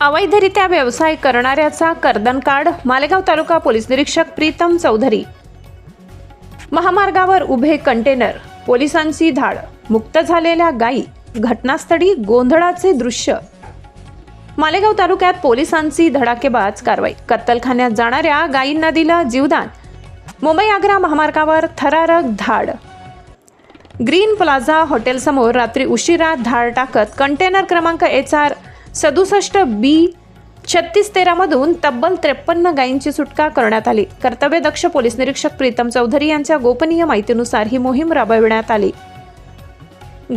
अवैधरित्या व्यवसाय करणाऱ्याचा कर्दनकाढ मालेगाव तालुका पोलीस निरीक्षक प्रीतम चौधरी. महामार्गावर उभे कंटेनर पोलिसांची धाड मुक्त झालेल्या गायी घटनास्थळी गोंधळाचे दृश्य. मालेगाव तालुक्यात पोलिसांची धडाकेबाज कारवाई कत्तलखान्यात जाणाऱ्या गायींना दिला जीवदान. मुंबई आग्रा महामार्गावर थरारक धाड. ग्रीन प्लाझा हॉटेलसमोर रात्री उशिरा धाड टाकत कंटेनर क्रमांक एच आर सदुसष्ट बी छत्तीस तेरामधून तब्बल त्रेपन्न गायींची सुटका करण्यात आली. कर्तव्यदक्ष पोलीस निरीक्षक प्रीतम चौधरी यांच्या गोपनीय माहितीनुसार ही मोहीम राबविण्यात आली.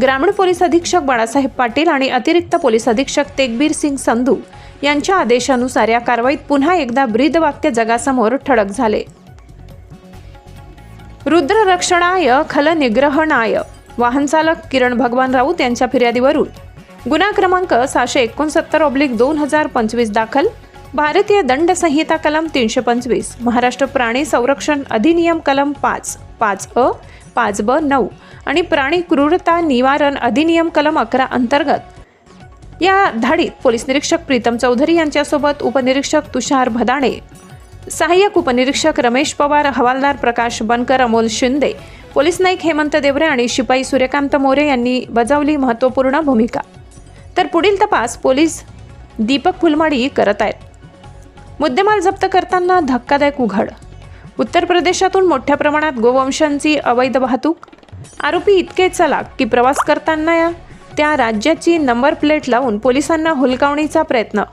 ग्रामीण पोलीस अधीक्षक बाळासाहेब पाटील आणि अतिरिक्त पोलीस अधीक्षक तेगबीर सिंग संधू यांच्या आदेशानुसार या कारवाईत पुन्हा एकदा ब्रीदवाक्य जगासमोर ठळक झाले. रुद्ररक्षणाय खलनिग्रहणाय वाहनचालक किरण भगवान राऊत यांच्या फिर्यादीवरून गुन्हा क्रमांक सहाशे एकोणसत्तर ऑब्लिक दोन हजार पंचवीस दाखल भारतीय दंड संहिता कलम तीनशे पंचवीस महाराष्ट्र प्राणी संरक्षण अधिनियम कलम पाच पाच अ पाच ब नऊ आणि प्राणी क्रूरता निवारण अधिनियम कलम अकरा अंतर्गत. या धाडीत पोलीस निरीक्षक प्रीतम चौधरी यांच्यासोबत उपनिरीक्षक तुषार भदाणे सहाय्यक उपनिरीक्षक रमेश पवार हवालदार प्रकाश बनकर अमोल शिंदे पोलीस नाईक हेमंत देवरे आणि शिपाई सूर्यकांत मोरे यांनी बजावली महत्त्वपूर्ण भूमिका. तर पुढील तपास पोलीस दीपक फुलमाडी करत आहेत. मुद्देमाल जप्त करताना धक्कादायक उघड. उत्तर प्रदेशातून मोठ्या प्रमाणात गोवंशांची अवैध वाहतूक. आरोपी इतके चलाक की प्रवास करताना त्या राज्याची नंबर प्लेट लावून पोलिसांना हुलकावणीचा प्रयत्न.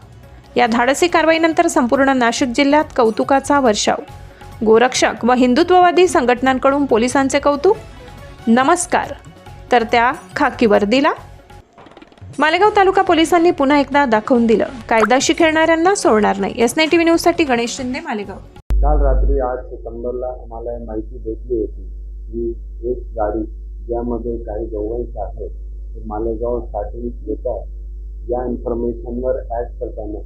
या धाडसी कारवाईनंतर संपूर्ण नाशिक जिल्ह्यात कौतुकाचा वर्षाव. गोरक्षक व हिंदुत्ववादी संघटनांकडून पोलिसांचे कौतुक. नमस्कार. तर त्या खाकी वर्दीला मालेगाव तालुका पोलिसांनी पुन्हा एकदा दाखवून दिलं. कायदाशी खेळणाऱ्यांना सोडणार नाही. एस नाय टी व्ही न्यूजसाठी गणेश शिंदे मालेगाव. काल रात्री आठ सप्टेंबरला आम्हाला माहिती भेटली होती की एक गाडी ज्यामध्ये काही गवळीच आहेत साठी येत आहे या इन्फॉर्मेशनवर ॲड करताना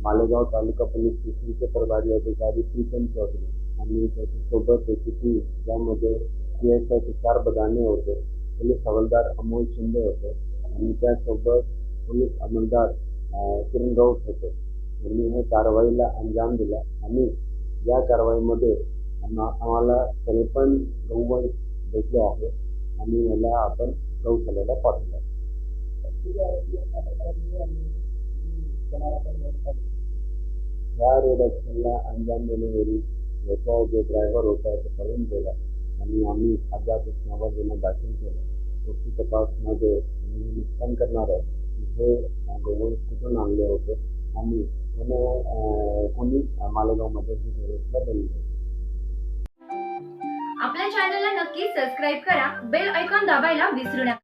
मालेगाव तालुका पोलीस स्टेशनचे प्रभारी अधिकारी प्रीतम चौधरी आणि त्याच्यासोबत एस ज्यामध्ये C S I Tushar Badane होते पोलीस हवालदार अमोल शिंदे होते आणि त्यासोबत पोलीस अंमलदार किरण राऊत होते यांनी हे कारवाईला अंजाम दिला. आणि या कारवाईमध्ये आम्हा- आम्हाला त्रेपन्न गौवंश भेटले आहे. आणि याला आपण गौशालेला पाठवलं या रोड ॲक्शनला अंजाम देण्यावेळी याचा जो ड्रायव्हर होता तो पळून गेला. आणि आम्ही अज्ञात कृष्णावर गुन्हा दाखल केला. गोष्टी तपासमध्ये आम्ही निष्पन्न करणार आहे. हे गोवंश कुठून आणले होते? आणि कोणी कोणी मालेगावमध्ये ही व्यवस्था बनली आपल्या चॅनलला नक्की सबस्क्राईब करा. बेल ऐकॉन दाबायला विसरू नका.